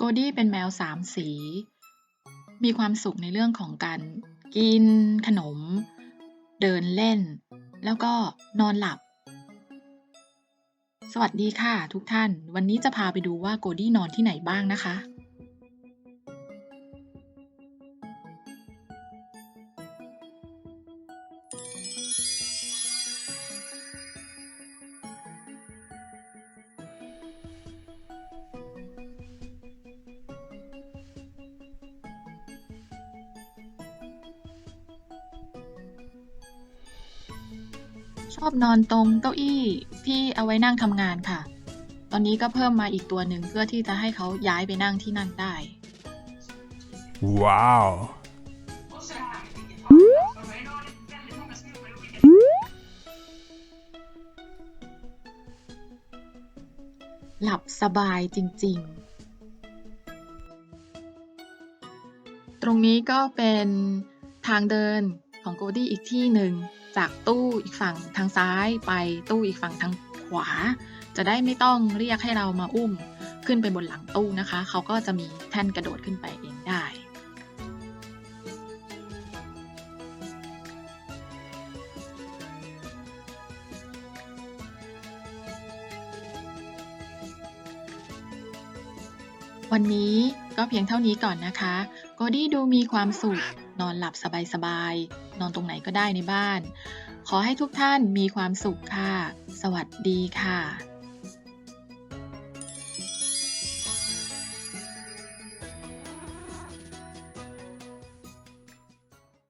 โกดี้เป็นแมวสามสี มีความสุขในเรื่องของการกินขนม เดินเล่น แล้วก็นอนหลับ สวัสดีค่ะทุกท่าน วันนี้จะพาไปดูว่าโกดี้นอนที่ไหนบ้างนะคะ อบนอนตรงเก้าอี้ที่เอาไว้นั่งทำงานค่ะ ตอนนี้ก็เพิ่มมาอีกตัวหนึ่งเพื่อที่จะให้เขาย้ายไปนั่งที่นั่นได้ Wow. หลับสบายจริง ๆ ตรงนี้ก็เป็นทางเดิน ของโกดี้อีกที่หนึ่งจากตู้อีกฝั่งทางซ้ายไปตู้อีกฝั่งทางขวา จะได้ไม่ต้องเรียกให้เรามาอุ้มขึ้นไปบนหลังตู้นะคะ เขาก็จะมีแท่นกระโดดขึ้นไปเองได้วันนี้ก็เพียงเท่านี้ก่อนนะคะ กอดี้ดูมีความสุข นอนหลับสบายๆ นอนตรงไหนก็ได้ในบ้าน ขอให้ทุกท่านมีความสุขค่ะ สวัสดีค่ะ